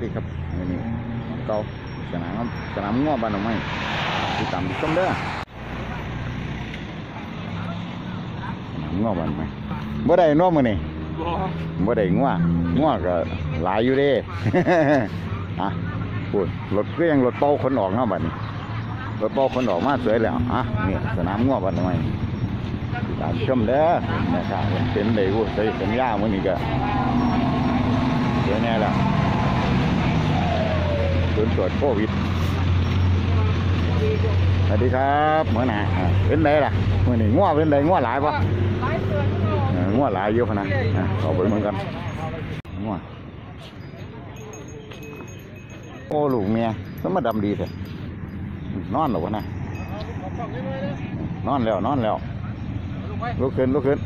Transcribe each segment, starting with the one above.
วัสดีครับวันนี้เก่าสนามสนามง้อบ้านหนองไม้ติดตามชมเด้อสนามง้อบ้านหนองไม้บ่ได้น้อมื้อนี้บ่ได้ง้อง้อก็หลายอยู่เด้อะพูดรถก็ยังรถเป่าคนออกเนาะบัดนี้รถเป่าคนออกมาสวยแล้วอะนี่สนามง้อบ้านหนองไม้ติดตามชมเด้อนะครับเป็นได้วู้ใส่สัญญามื้อนี้ก็สวยแน่แล้ว ศูนย์ตรวจโควิดสวัสดีครับเหมือนหร่เป็นไงล่ะมื่อนี้ง่วเป็นไงง่วหลายปะเออง่วหลายเยอะพนะอะขอไปเหมือนกันง่วโอ้ลูกเมียสมมาดำดีเถอะนอนหรอวะนะนอนแล้วนอนแล้วลุกขึ้นลุกขึ้น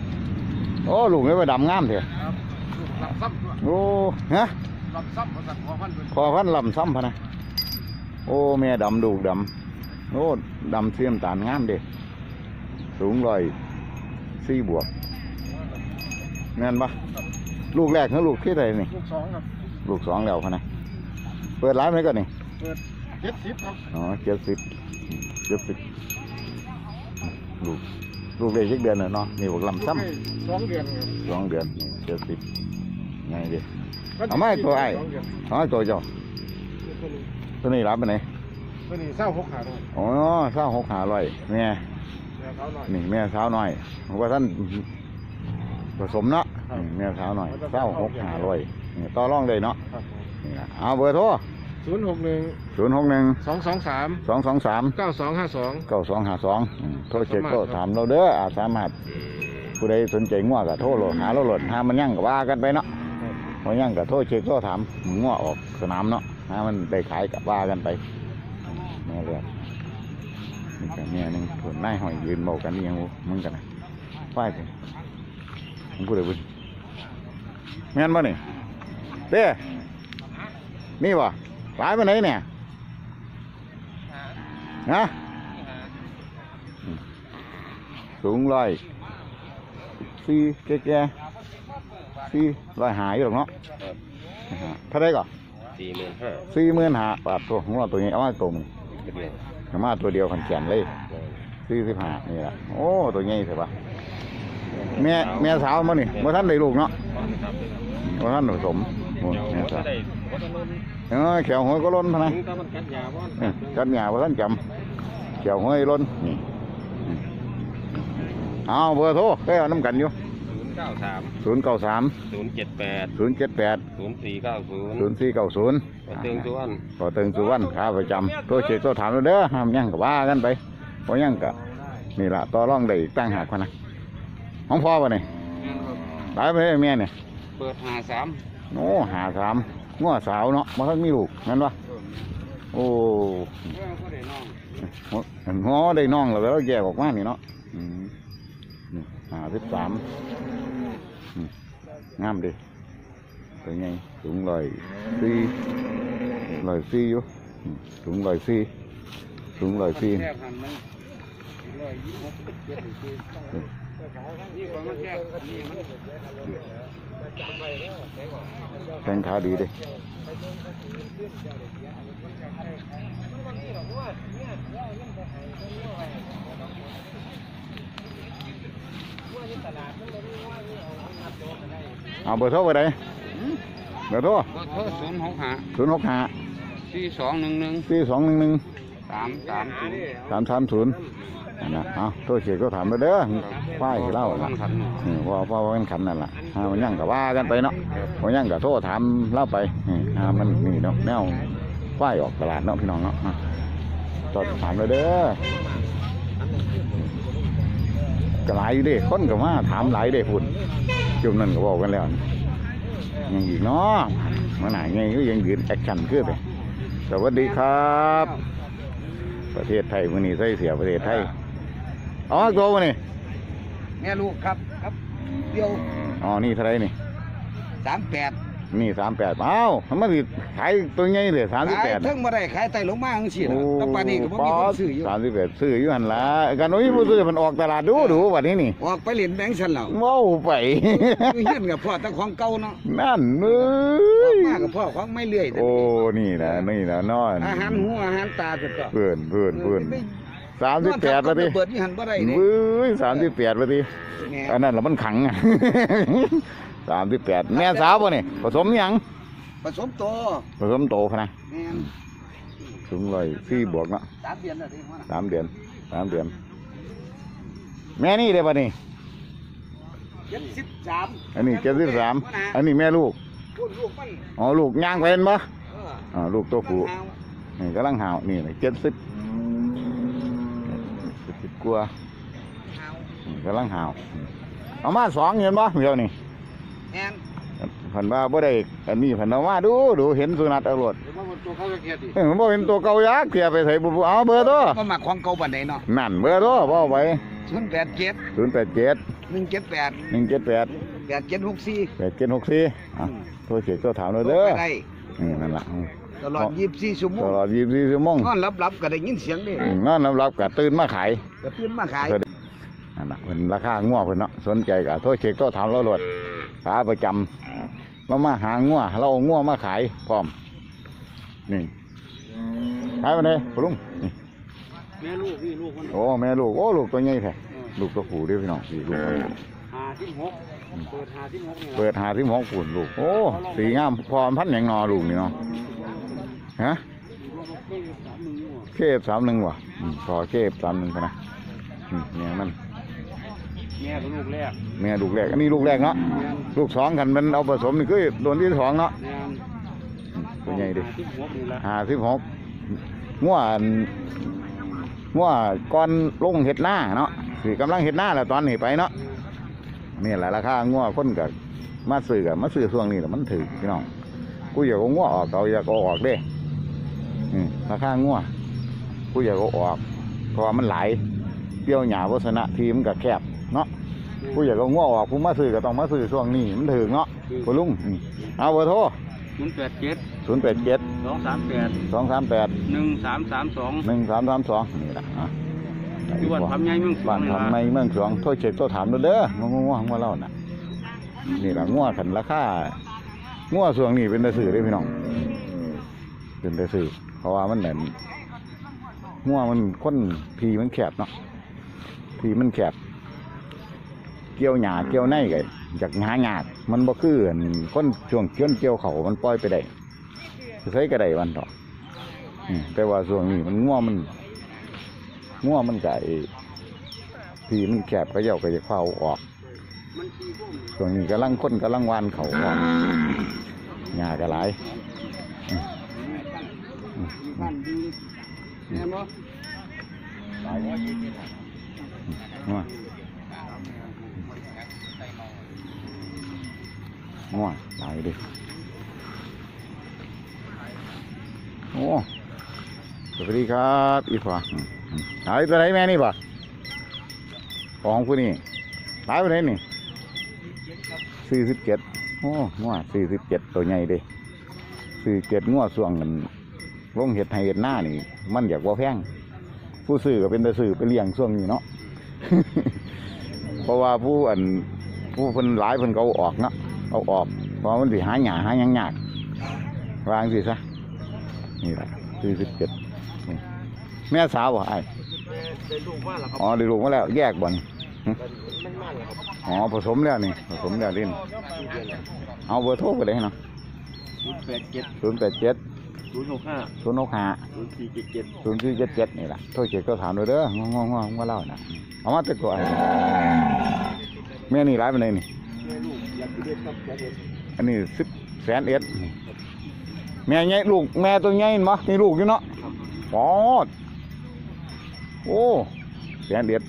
โอ้ลูกเมียไปดำงามเถอะลำซ้ำโอ้ฮะ ลำซ้ำภาษาขอพันเป็นพอพันลำซ้ำพะนะ โอ้แม่ดำดูกดำโอ้ดำเสียมตาลงามเด็สูงร้อยสี่บวกแม่นปะลูกแรกคือลูกที่ใดนี่ ลูกสองครับ ลูกสองแล้วพะนะ เปิดร้านไหมก่อนนี่ เปิดเจ็ดสิบครับอ๋อเจ็ดสิบเจ็ดสิบลูกลูกเด็กยักเดือนน่ะเนาะนี่บอกลำซ้สองเดือนครับำสองเดือนเจ็ดสิบไงดิ เอามาให้ตัวไอ้สงเดืนอ๋อตัวเจ้าตัวนี้รับไปไหนตัวนี้เศร้าหกขาด้วยอ๋อเศร้าหกหาร้อยแม่เดี๋ยวเขาหน่อยนี่แม่สาวน้อยเพราะว่าท่านผสมเนาะครับนี่แม่สาวน้อยเศร้าหกหาร้อยนี่ต่อรองเลยเนาะครับนี่นะเอาเบอร์โทรศูนย์หกหนึ่งศูนย์หกหนึ่งสองสองสามสองสองสามเก้าสองห้าสองเก้าสองหาสองโทรเช็คสามารถก็ถามเราเด้ออาจสามารถผู้ใดสนใจง่วก็โทรโหลดหาเราโหลดหามันยั่งก็ว่ากันไปเนาะ พอยังก็โทรเช็คก็ถามง่วออกสนามเนาะหามันได้ขายกับว่ากันไปแม่เลือดนี่ก็แม่หนึงผลนายหอยยืนบอกกันนี่ยังมึงกันนะไหวไปมึงพูดเลยบุญแม่นบ่นี่เด้นี่บ่หลายไปไหนเนี่ยนะสูงร้อยสี่แก่แก่ สี่ร้อยหาอยู่หรอกเนาะเท่าไรก่อนสี่หมื่นห้าสี่หมื่นหาบาทตัวของเราตัวนี้เอามาตัวหนึงเป็นเดือนเอามาตัวเดียวขันแขนเลยสี่สิบห้านี่แหละโอ้ตัวใหญ่เถอะปะแม่แม่สาวมานี่เมื่อท่านได้ลูกเนาะเมื่อท่านผสมโอ้แม่สาวเออแขวหัวก็ล้นพะนะถ้ามันกัดยาบ่เออกันหยาว่าท่านจำแขวหัวล้นนี่อืมเอาเบอร์โทรก็เอาน้ำกันอยู่ศูนย์ เก้าสามศูนย์เก้าสามศูนย์เจ็ดแปดศูนย์เจ็ดแปดศูนย์สี่เก้าศูนย์ศูนย์สี่เก้าศูนย์เติงตัวนต่อเติงสุวรรณขาประจำตัวเช็คตัวถามเราเด้อห้ามยั่งกับว่ากันไปพอยั่งกับนี่ละต่อร่องได้อีกตั้งหากคนนะห้องพ่อวะนี่หลายไปเลยเมียเนี่ยเปิดหาสามโอ้หาสามง้อสาวเนาะมาทั้งมีลูกนั่นวะโอ้เรื่องก็ได้น้องง้อได้น้องแล้วแล้วแยกออกมานี่เนาะอืมนี่ หาสิบสามอืมงามดิเป็นไงสูงร้อยสี่ร้อยสี่อยู่อืมสูงร้อยสี่สูงร้อยสี่แค่พันมันร้อยยี่สิบหกเจ็ดสิบนี่ความมันแค่นี่มันแข้งขาดีเดิ เอาเบอร์โทรไปไหนเบอร์โทรก็โทษศูนย์หกห้าศูนย์หกห้าสี่สองหนึ่งหนึ่งสี่สองหนึ่งหนึ่งสามสามศูนย์สามสามศูนย์นะเอาโทรเขียนก็ถามมาเด้อป้ายเล่าต้ล่ะองขันอืมว่าว่ามันขันนั่นล่ะหามันยั่งกับว่ากันไปเนาะมันยั่งกับโทรถามเล่าไปอืมหามันนี่เนาะแนวป้ายออกตลาดเนาะพี่น้องเนาะอะตอดถามเลยเด้อ กหลายอยู่เด้คนก็มาถามหลายเด้พุ่นจุ่มนั่นก็บอกกันแล้วยังอีกเนาะมาไหนไงก็ยังยืนแอคชั่นขึ้นไปสวัสดีครับ ประเทศไทยวันนี้ใส่เสียประเทศไทยอ๋อตัววันนี้แม่ลูกครับครับเดียวอ๋อนี่เท่าไรนี่สามแปดส นี่สามแปดเอ้ามันสิขายตัวใหญ่เลยสามสิบขายแปด เทั้งบ่ได้ขายไต่ลงมาจังซี่ล่ะแต่ปานนี้ก็บ่มีคนซื้ออยู่ สามสิบแปดซื้ออยู่หันละกันโอ้ยผู้ซื้อมันออกตลาดดูดูวันนี้นี่ออกไปเล่นแบงค์ซั่นแล้วเว้าไป อยู่เฮียนกับพ่อแต่ของเก่าเนาะนั่นเอ้ออกยมากับพ่อของไม่เลื่อยแต่โอ้นี่นะนี่นะนอนอาหารหูอาหารตาสุดก็เพื่อนเพื่อนเพื่อนสามสิบแปดนอละนดิทับกับเบิดนี่หันบ่ได้นี่เว้ยสามสิบแปดละดิแหม่อันนั้นละมันขังอะ สามสิบแปดแม่สาวป่ะนี่ผสมยังผสมโตผสมโตพะนะแม่นสูงร้อยสี่บวกเนาะสามเดือนแล้วดิว่าน่ะสามเดือนสามเดือน แม่นี่เด้ป่ะนี่73อันนี้เจ็ดสิบสามอันนี้แม่ลูกพูดลูกมันอ๋อลูกย่างไปเห็นปะเอออ๋อลูกตัวผู้เอานี่กำลังหาวนี่เจ็ดสิบเจ็ดสิบกว่าเอานี่กำลังหาวเอามาสองเห็นปะเดี๋ยวนี่ แม่นผันว่าบ่ได้อันนี้ผันเอามาดูดูเห็นสุนัขเอารถหรือว่ามันตัวเขาก็เกลียดดิเอ้ยมันบ่เห็นตัวเก่ายักษ์เสียไปใส่บุบเอาเบอร์ตัวบ่มักของเก่าปานใดเนาะนั่นเบอร์ตัวบ่เอาไป087ศูนย์แปดเจ็ด178หนึ่งเจ็ดแปด8764แปดเจ็ดหกสี่อะโทรเช็คโทรถามเลยเด้อได้อืมนั่นล่ะอืมตลอด24ชั่วโมตงลอดยี่สิบสี่ชั่วโมงนอนรับๆก็ได้ยินเสียงเด้อืมนั่นรับกับตื่นมาขายก็ตื่นมาขายนั่นน่ะเพิ่นราคางัวเพิ่นเนาะสนใจก็โทรเช็คโทรถามเราโลด ขาประจำเรามาหางัวเราเอางัวมาขายพร้อมนี่ขายมาเลยพ่อลุงนี่แม่ลูกนี่ลูกมันโอ้แม่ลูกโอ้ลูกตัวใหญ่แท้ลูกตัวผู้เด้อพี่น้องสี่ลูกหาที่หกเปิดหาที่หกเนี่ยเปิดหาที่หมองปุ่นลูกโอ้สีงามพอพันอย่างนอลูกนี่เนาะฮะเคฟสามหนึ่งว่ะอืมพอเคฟสามหนึ่งพะนะอืมเนี่ยมัน แม่กับลูกแรกแม่ลูกแรกอันนี้ลูกแรกเนาะแม่ลูกสองกันมันเอาผสมนี่คือโดนที่สองเนาะ แม่อืมตัวใหญ่ดิ ที่หกนี่ละหาสิบหกง่วอันง่วก้อนลงเห็ดหน้าเนาะคือกำลังเห็ดหน้าแล้วตอนนี้ไปเนาะนี่แหละราคาง่วคนกับมาซื้อกับมาซื้อช่วงนี้แหละมันถือพี่น้องกูอยากเอาง่วออกเอาอยากเอาออกเด้อืมราคาง่วกูอยากเอาออกเพราะว่ามันหลายเปรี้ยวหยาวัฒนะทีมนกับแคบ เนาะกูอยากเอาง่วออกกูมาซื้อก็ต้องมาซื้อช่วงนี้มันถือเนาะกูลุงอืมเอาเบอร์โทรศูนย์แปดเจ็ดศูนย์แปดเจ็ดสองสามแปดสองสามแปดหนึ่งสามสามสองหนึ่งสามสามสองนี่แหละอะที่วัดทำใหญ่เมืองสวบ้างนนี่ละทำในเมืองสวงโทษเช็คโทษถามเราเด้อง่วงง่วงมาเล่าน่ะนี่แหละง่วขันราคาง่วสวงนี่เป็นตะสื่อเด้อพี่น้องเป็นตะสื่อเพราะว่ามันเหมือนง่วมันคนพีมันแคบเนาะพีมันแคบ เกี่ยวหญ้าเกี่ยวในก็จากหาหยาดมันบ่คือคนช่วงเกี่ยวเกี่ยวเขามันปล่อยไปได้ใช้ก็ได้วันต่ออืมแต่ว่าช่วงนี้มันง่วมันง่วมันไก่ที่มันแคบก็เย่าก็จะเข้าออกมันที่วกส่วนนี้กำลังค้นกำลังวานเขาออกหญ้าก็หลายมอืมบ้านดีแม่บ่ ง่วง่วหลายดิโอ้สวัสดีครับอีฟ้าหายตัวไหนแม่นี่บ่ของผู้นี่หายไปไหนนี่สี่สิบเจ็ดโอ้งัวสี่สิบเจ็ดตัวใหญ่เด้สี่เจ็ดงัวส่วงกันลงเห็ดไห้เห็ดหน้านี่ มันอยากว่าแพงผู้ซื้อก็เป็นแต่ซื้อไปเลี้ยงช่วงนี้เนาะเพราะว่าผู้อันผู้เพิ่นหลายเพิ่นเอาออกเนาะ เอาออกเพราะมันสิหาหยาหาหยังยากวางสิซะนี่แหละสี่สิบเจ็ดแม่สาวบ่ไอ้ายเป็นลูกว่าล่ะครับอ๋อได้ลูกมาแล้ว แยกบ่นมันมันล่ะครับอ๋อผสมแล้วนี่ผสมแล้วดินเอาเบอร์โทรไปเลยเนาะศูนย์แปดเจ็ดศูนย์แปดเจ็ดศูนย์หกห้าศูนย์หกห้าศูนย์สี่เจ็ดเจ็ดศูนย์สี่เจ็ดเจ็ดนี่แหละโทษเจ็ดก็ถามด้วยเด้องงงงว่าเล่านะเอามาตะกอนแม่นี่ร้ายไปไหนนี่แม่ลูก อยากที่เด็ดครับอยากเด็ดอันนี้สิบแสนเอ็ดแม่ใหญ่ลูกแม่ตัวใหญ่เห็นบ่นี่ลูกอยู่เนาะปอดโอ้แสนเอ็ด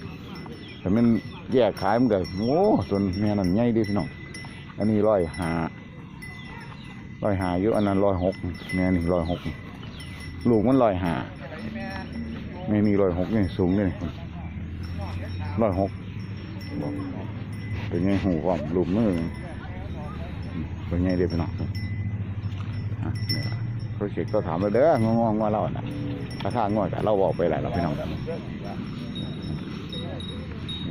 แต่มันแยกขายมันก็โอ้ส่วนแม่นั่นใหญ่ดีพี่น้องอันนี้ร้อยห้าร้อยห้าอยู่อันนั้นร้อยหกแม่นี่ร้อยหกลูกมันร้อยห้าไม่มีรอยหกนี่สูงนี่รอยหกเป็นไงหูความรูปมือ เป็นไงเด็กพี่น้องอะนี่ล่ะโทรเช็คก็ถามเราเด้องงงว่าเราน่ะราคางวดกับเราบอกไปหลายเราพี่น้องนี่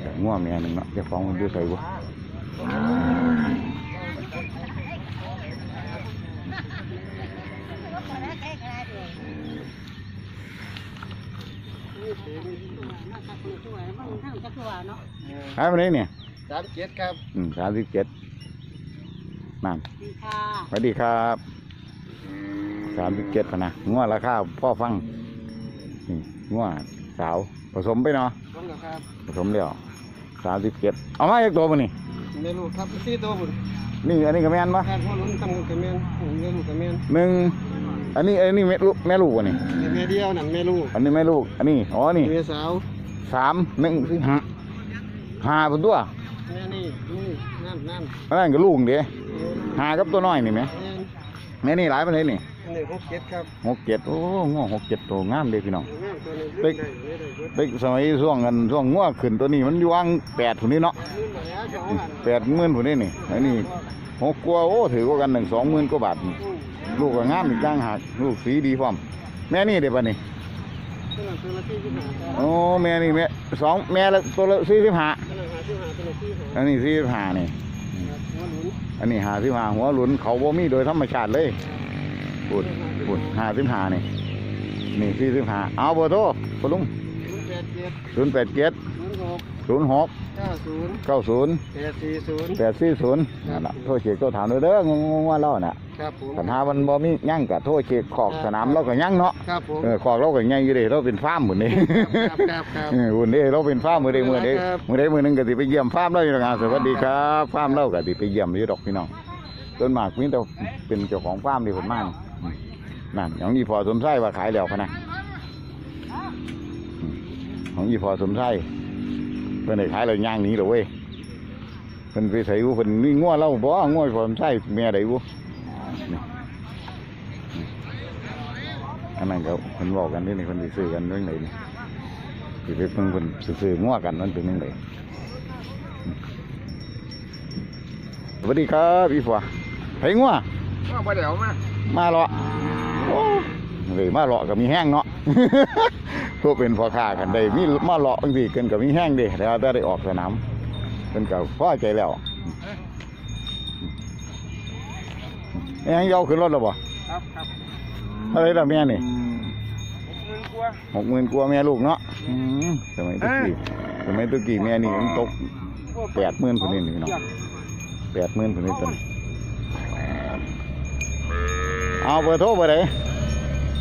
ก็ง่วงเมียหนึ่งเนาะเจะฟ้าของมันอยู่ใส่บ่หายไปไหนเนี่ยสามเจ็ดครับ อืมสามสิบเจ็ด นั่นดีค่ะสวัสดีครับสามสิบเจ็ดพะนะงัวราคาพ่อฟังนี่งัวสาวผสมไปเนาะต้องกับครับผสมเดียวสามสิบเจ็ดเอามาอีกตัวมันนี่เมนูครับสี่ตัวบุญนี่อันนี้ก็แม่นปะแทนหัวลุ้นตำเงินกับแมนเมนูกับแมนหนึ่งอันนี้อันนี้แม่ลูกแม่ลูกวะนี่แม่เดียวนั่นแม่ลูกอันนี้แม่ลูกอันนี้อ๋อนี่แม่สาวสามหนึ่งสี่ห้าห้าเป็นตัวแม่นี่นี่นั่นนั่นอันนั้นก็ลูกเดีย หากับตัวน้อยนี่ไหมแม่แม่นี่หลายปานใดนี่อันนี้หกเจ็ดครับหกเจ็ดโอ้ง้อหกเจ็ดตัวงามเลยพี่น้องแม่ตัวนี้เด็กได้ได้ได้เบิดเด็กสมัยช่วงกันช่วงง้อขึ้นตัวนี้มันอยู่ว่างแปดผู้นี้เนาะนี่มาแล้วสองอันแปดหมื่นผู้นี้นี่อันนี้หกกว่าโอ้ถือว่ากันหนึ่งสองหมื่นกว่าบาทนี่ลูกก็งามอีกต่างหากลูกสีดีพร้อมแม่นี่เดี๋ยวปะนี่ตัวนั้นตัวละสี่สิบห้าครับโอ้แม่นี่แม่สองแม่ละตัวละสี่สิบห้าตัวนั้นหาสิบห้าตัวละสี่ห้าอันนี้สี่สิบห้านี่ครับหัวลุ้น อันนี้หาสิบห้าหัวหลุนเขาบ่มีโดยธรรมชาติเลยปุ่นปุ่นหาสิบห้านี่นี่สี่สิบห้าเอาเบอร์โทรปลุงศูนย์แปดเจ็ดศูนย์แปดเจ็ดศูนย์หกศูนย์หกเก้าศูนย์เก้าศูนย์แปดสี่ศูนย์แปดสี่ศูนย์นั่นแหละโทษเช็คตัวถามเด้อเด้องงๆว่าเราน่ะ ครับผม ปัญหามันบ่มียั่งกับโทษเช็คขอกสนามเราก็ยั่งเนาะครับผม เออขอกเราก็ยั่งอยู่เด้เราเป็นฟาร์มหมดนี่ครับครับครับ เออหุ่นนี่เราเป็นฟาร์มมือใดมือใดครับ มือใดมือหนึงก็สิไปเยี่ยมฟาร์มเราอยู่งานสวัสดีครับฟาร์มเราก็สิไปเยี่ยมอยู่ดอกพี่น้องต้นหมากมีแต่เป็นเจ้าของฟาร์มที่ผลมากนั่นของอีพอสมไส้ว่าขายแล้วพะนะอืมของอีพอสมไส้เพิ่นได้ขายแล้วย่างหนี้เลยเว้ยเพิ่นไปใส่วูเพิ่นนี่งัวเราบ่งัวอีพอสมไส้แม่ใดวูนี่อืม อันนั้นก็เพิ่นบอกกันนี่นี่เพิ่นสิซื้อกันเรื่องไหนนี่สิไปเพิ่งเพิ่นซื้อๆงัวกันมันเป็นยังไงสวัสดีครับอีฟัวไผงัวว่าบ่เดี๋ยวมามาเลาะโอ้เลยมาเลาะก็มีแห้งเนาะพวกเป็นพ่อค้ากันได้มีมาเลาะบางทีเกินก็มีแห้งเด้แล้วได้ออกสนามเป็นก็พอใจแล้วเอ้ยเอาขึ้นรถแล้วบ่ครับครับ อะไรล่ะแม่นี่หกหมื่นกว่าหกหมื่นกว่าแม่ลูกเนาะอืมสมัยตะกี้สมัยตะกี้แม่นี่มันตกแปดหมื่นคนนี้นี่เนาะแปดหมื่นคนนี้ตัวนี้เอาเบอร์โทรไปเลย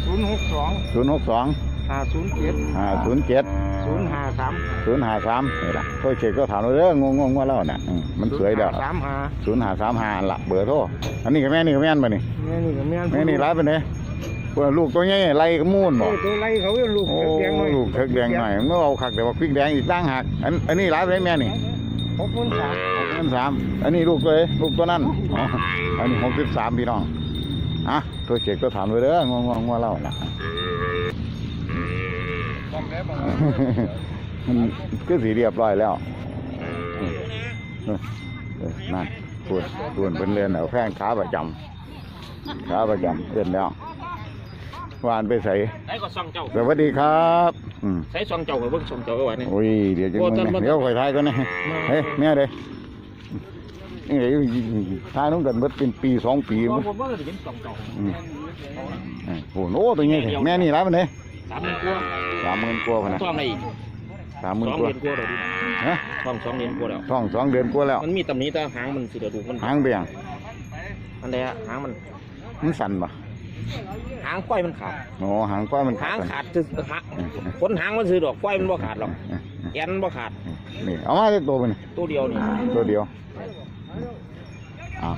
ศูนย์หกสองศูนย์หกสองห้าศูนย์เจ็ดห้าศูนย์เจ็ดศูนย์ห้าสามศูนย์ห้าสามนี่ละโทรเช็คก็ถามเราเด้องงงๆว่าเราน่ะอืมมันสวยเด้อสามห้าศูนย์ห้าสามห้าละเบอร์โทรอันนี้กับแม่นี่กับแม่นบ่นี่แม่นี่กับแม่แม่นี่ร้ายไปไหนพ วกลูกตัวใหญ่ไล่ก็มูนบ่โอ้ตัวไรเขาลูกโอ้แดงหน่อยลูกเถิกแดงหน่อยเมื่อเอาขักแต่ว่าพริกแดงอีกตั้งหักอันอันนี้ร้ายไปไหนแม่นี่หกหมื่นสามหกสิบสามอันนี้ลูกตัวเอลูกตัวนั้นอ๋ออันนี้หกสิบสามพี่น้องอะตัวเช็คก็ถามเลยเด้องงงๆว่าเราน่ะบอมแล้วบอมมันก็สีเรียบร้อยแล้วเออเออนั่นปวดปวดเป็นเรือนเอาแพงขาประจำขาประจำเอื้อนแล้ว วานไปใส่ไอ้ก็ซ่องเจ้าสวัสดีครับอืมใส่ซ่องเจ้าไปเบิ่งซ่องเจ้าไว้ว่านี่ โอ้ยเดี๋ยวจะโอ้มึงท่านนะบ่เดี๋ยวคอยทายก่อนนะเฮ้ยแม่เด้นี่เดี๋ยวทายน้องกันเบิดเป็นปีสองปีผมมั้งผมว่าจะเป็นซ่องเจ้าอืมเออโอ้โหตัวนี้แม่นี่ร้ายมันเลยสามหมื่นกว่าสามหมื่นกว่าพะนะซ่องในอีกสามหมื่นสองกว่าเดือนกว่าแล้วดิฮะซ่องสองเดือนกว่าแล้วท้องสองเดือนกว่าแล้ว มันมีตำหนิแต่หางมันสิเดยวดูมันหางเบี่ยงอันใดอะหางมันมันสั่นปะ หางควายมันขาดโอ้หางก้อยมันหางสั่นขาดคือหาขนหางมันซื้อดอกควายมันบ่ขาดหรอกแอนบ่ขาดนี่เอามาได้ตัวมันตัวเดียวนี่ตัวเดียวอ้าว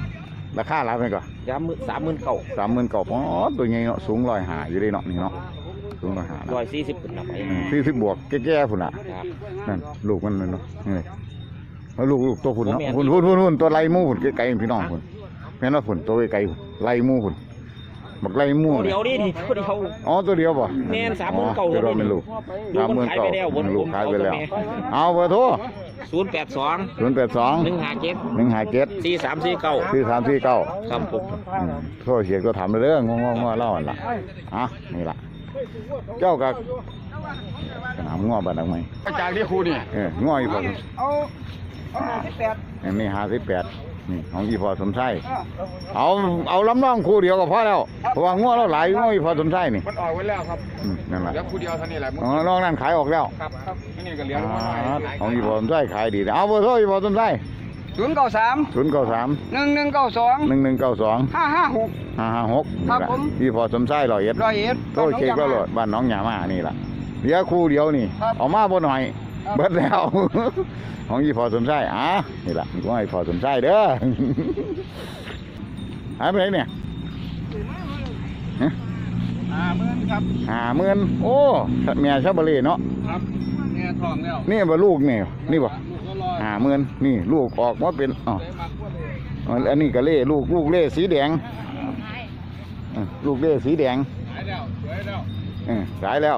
ราคารับไปก่อนยามมือสามหมื่นเก้าสามหมื่นเก้าอ๋อตัวใหญ่เนาะสูงร้อยหาอยู่ได้เนาะนี่เนาะสูงร้อยหาร้อยสี่สิบขึ้นนะไปสี่สิบบวกแก่ๆพุ่นอะครับนั่นลูกมันนั่นเนาะนี่แล้วลูกลูกตัวพุ่นเนาะพุ่นพุ่นพุ่นพุ่นตัวไล่หมูพุ่นไกลๆพี่น้องพุ่นแม่นว่าพุ่นตัวไกลๆพุ่นไล่หมูพุ่น บักไล่หมู่ตัวเดียวนี่นี่ตัวเดียวอ๋อตัวเดียวบ่แม่น39,000อ๋อตัวเดียวเป็นลูกลูกสามหมัมื่นนขายเก้าไปแล้วบนลูกขายไปแล้วผมเอาตัวแม่เอาเบอร์โทรศูนย์แปดสองศูนย์แปดสองหนึ่งห้าเจ็ดหนึ่งห้าเจ็ดสี่สามสี่เก้าสี่สามสี่เก้าครับผมโทรเสียงก็ถามเรื่องงงๆๆเล่าอันละอะนี่ล่ะเจ้ากับสนามง้อบ้านดังไหมอาจารย์ที่ครูเนี่ยเออง้ออยู่บ่เอาเอาห้าสิบแปดอันนี้ห้าสิบแปด นี่ของอีพอสมไส้เอาเอาลำน้องคู่เดียวก็พอแล้วเพราะว่าง้อเราหลายง้ออีพอสมไส้นี่มันออกไว้แล้วครับอืมนั่นแหละแล้วครูเดียวเท่านี้แหละมึงอ๋อน้องนั่นขายออกแล้วครับครับนี่ก็เหลืออ่าของอีพอสมไส้ขายดีเอาเบอร์โทรอีพอสมไส้ศูนย์เก้าสามศูนย์เก้าสามหนึ่งหนึ่งเก้าสองหนึ่งหนึ่งเก้าสองห้าห้าหกห้าห้าหกครับผมอีพอสมไส้ร้อยเอ็ดร้อยเอ็ดโทรเช็คแล้วโหลดบ้านน้องหยามานี่ล่ะเหลือคู่เดียวนี่ครับเอามาบ่หน่อยครับ เบิดแล้ว ของอีพอสมไส้อะนี่ล่ะนี่ของอีพอสมไส้เด้อหายไปไหนเนี่ยฮะอ่าเมื่อครับห้าหมื่นโอ้แม่ชาบรีเนาะครับเนี่ยทองแล้วนี่บ่ลูกนี่นี่บ่ลูกก็รอห้าหมื่นนี่ลูกออกมาเป็นอ๋อได้มากกว่าเลยอ๋ออันนี้ก็เล่ลูกลูกเล่สีแดงเออลูกเล่สีแดงหายแล้วสวยแล้วเออสายแล้ว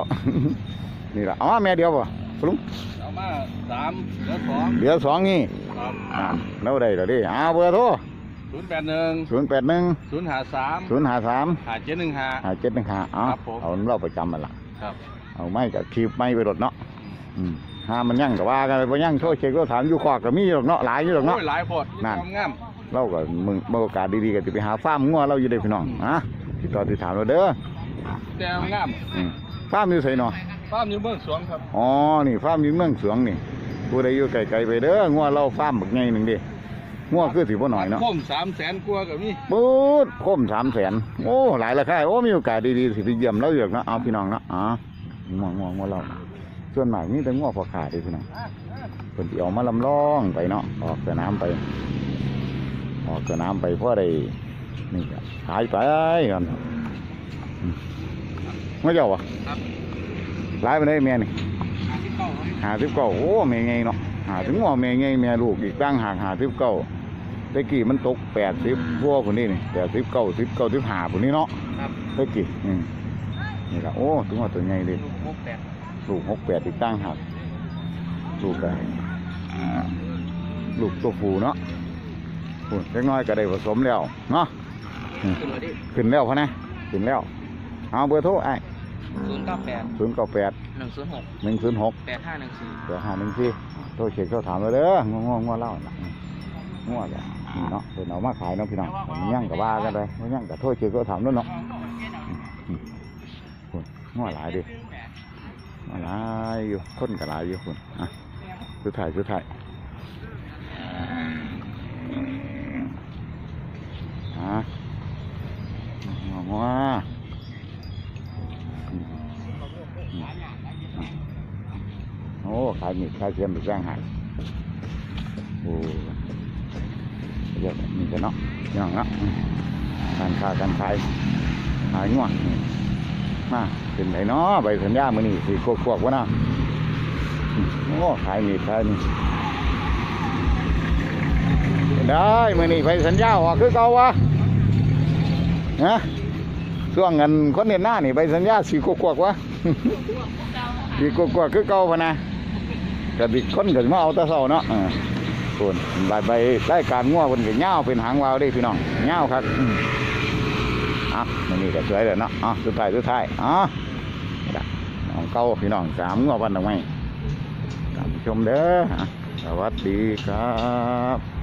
นี่ล่ะเอามาแม่เดียวบ่ ลุงเอามาสามเหลือสองเหลือสองนี่ครับอ่าเราได้แล้วดิเอาเบอร์โทรศูนย์แปดหนึ่งศูนย์แปดหนึ่งศูนย์หาสามศูนย์ห้าสามหาเจ็ดหนึ่งหาห้าเจ็ดหนึ่งห้าเอาครับผมเอาเราประจำมันละครับ เอาไม่กับคีบไม่ไปรถเนาะอืมห้ามมันยั่งกับว่ากันไปบ่ยั่งโทษเช็คก็ถามอยู่ขอกกับมีอยู่หรอกเนาะหลายอยู่หรอกเนาะโอ้ยหลายโพดนั่นงามเราก็มึงมีโอกาสดีๆก็จะไปหาฟาร์มงัวเราอยู่ได้พี่น้องอะติดต่อติดถามเราเด้อๆแต่งามอืมฟาร์มอยู่ไสเนาะ ป้ามอยู่เบื้องสวงครับอ๋อ นี่ฟาร์มอยู่เมืองสวงนี่ผู้ใดอยู่ไกลๆไปเด้องัวเราฟาร์มบักใหญ่หนึ่งดิงัวคือสิบ่หน่อยเนาะคมสามแสนกว่ากับนี่ปื๊ดคมสามแสนโอ้หลายราคาโอ้มีโอกาสดีๆสิไปเยี่ยมเราอยู่หรอกเนาะเอาพี่น้องเนาะอ๋อง่วงง่วงง่วงเราส่วนมากนี่แต่ง่วงพอขาดเด้พี่น้องคนที่เอามาลำลองไปเนาะออกสนามไป ออกสนามไปเพราะได้นี่ก็ขายไปกันอืมไม่เจ้าวะครับ หลายไปได้แม่นี่หาที่เก่าครับหาสิบเก้าโอ้แม่ไงเนาะหาถึงว่าแม่ไงแม่ลูกอีกตั้งหากหาสิบเก้าตะกี้มันตกแปดสิบพวกคนนี้นี่แปดสิบเก้าสิบเก้าสิบห้าคนนี้เนาะครับตะกี้อืมนี่ละโอ้ถึงว่าตัวใหญ่เลยลูกหกแปดลูกหกแปดอีกตั้งหากลูกไก่ลูกตัวผูเนาะปุ่นเล็กน้อยก็ได้ผสมแล้วเนาะอืมขึ้นมาดิขึ้นแล้วพะนะขึ้นแล้วเอาเบอร์โทรไอ้ ศูนย์เก้าแปดศูนย์เก้าแปดหนึ่งศูนย์หกหนึ่งศูนย์หกแปดห้าหนึ่งสี่เดี๋ยวหาหนึ่งที่โทรเช็คโทรถามเลยเด้องงงงเล่าน่ะงวแบบนี่เนาะเป็นเอามาขายเนาะพี่น้องมันยั่งกับว่ากันไปมันยั่งกับโทรเช็คโทรถามด้วยเนาะอืมคุณงวหลายดิงวหลายอยู่คนกับหลายอยู่คุณอะสุดท้ายสุดท้ายอะงงว่า โอ้ขายมีดขายเทียมไปแจ้งหายโอ้เยอะมีกันเนาะพี่น้องเนาะการค้าการขายขายง่วงมาเป็นไรเนาะใบสัญญามือนี่สีโคกๆวะนะโอ้ขายมีดขายนี่ได้มือนี่ใบสัญญาออกคือเก่าวะนะช่วงเงินคนเห็นหน้านี่ใบสัญญาสีโคกๆวะสีโคกๆคือเก่าพะนะ กระดิกคนกับมาเอาตะเสาเนาะส่วนใบใบได้การง้อเป็นก็เงาวเป็นหางวาวได้พี่น้องเงาวครับอะมันนี่ก็สวยเลยเนาะอะสุดท้ายสุดท้ายอะน้องเก้าพี่น้องสามง้อวันดอไม้ตามชมเด้อสวัสดีครับ